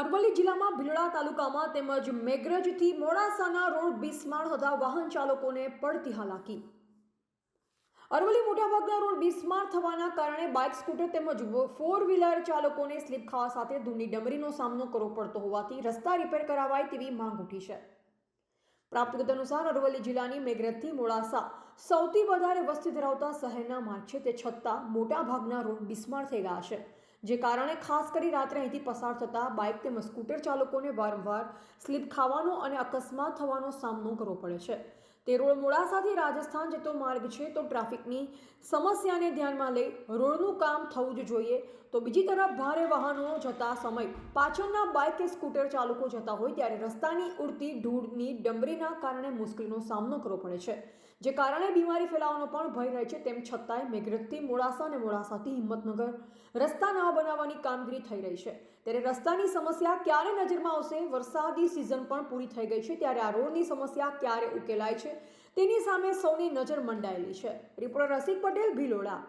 અરવલ્લી જિલ્લામાં ભીલડા તાલુકામાં તેમજ મેઘરજથી મોડાસાના રોડ બિસ્માર થતા વાહન ચાલકોને પડતી હાલાકી. અરવલ્લી મોટાભાગના રોડ બિસ્માર થવાના કારણે બાઇક, સ્કૂટર તેમજ ફોર વ્હીલર ચાલકોને સ્લીપ ખાવા સાથે ધૂળની ડમરીનો સામનો કરવો પડતો હોવાથી રસ્તા રિપેર કરાવાય તેવી માંગ ઉઠી છે. પ્રાપ્ત ગત અનુસાર અરવલ્લી જિલ્લાની મેઘરજથી મોડાસા સૌથી વધારે વસ્તી ધરાવતા શહેરના માર્ગ છે તે છતાં મોટાભાગના રોડ બિસ્માર થઈ ગયા છે. જે કારણે ખાસ કરી રાત્રે અહીંથી પસાર થતા બાઇક તેમજ સ્કૂટર ચાલકોને વારંવાર સ્લીપ ખાવાનો અને અકસ્માત થવાનો સામનો કરવો પડે છે. તે રોડ મોડાસાથી રાજસ્થાન જતો માર્ગ છે તો ટ્રાફિકની સમસ્યાને ધ્યાનમાં લઈ રોડનું કામ થવું જ જોઈએ. તો બીજી તરફ ભારે વાહનો જતા સમય. પાછળના બાઇક કે સ્કૂટર ચાલકો જતા હોય ત્યારે રસ્તાની ઉડતી ધૂળની ડમરીના કારણે મુશ્કેલીનો સામનો કરવો પડે છે, જે કારણે બીમારી ફેલાવાનો પણ ભય રહે છે. તેમ છતાંય મેઘરજથી મોડાસા અને મોડાસાથી હિંમતનગર રસ્તા નવા બનાવવાની કામગીરી થઈ રહી છે. ત્યારે રસ્તાની સમસ્યા ક્યારે નજરમાં આવશે? વરસાદી સિઝન પણ પૂરી થઈ ગઈ છે, ત્યારે આ રોડની સમસ્યા ક્યારે ઉકેલાય છે? તેની સામે સૌની નજર મંડાયેલી છે. રિપોર્ટર રસિક પટેલ ભિલોડા.